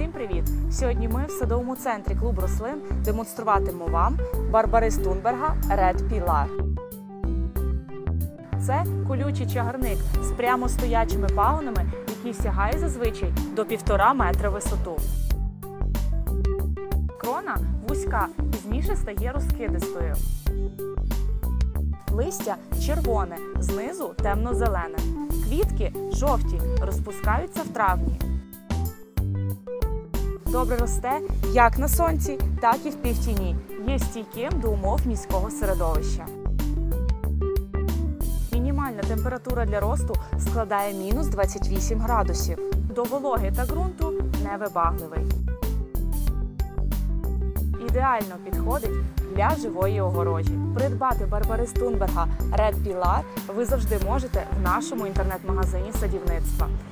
Всім привіт! Сьогодні ми в садовому центрі клуб рослин демонструватимемо вам барбарис Тунберга Red Pilar. Це колючий чагарник з прямостоячими пагонами, який сягає зазвичай до півтора метра висоту. Крона вузька, пізніше стає розкидистою. Листя червоне, знизу темно-зелене. Квітки жовті, розпускаються в травні. Добре росте як на сонці, так і в півтіні. Є стійким до умов міського середовища. Мінімальна температура для росту складає мінус 28 градусів. До вологи та ґрунту невибагливий. Ідеально підходить для живої огорожі. Придбати барбарис Тунберга Red Pilar ви завжди можете в нашому інтернет-магазині садівництва.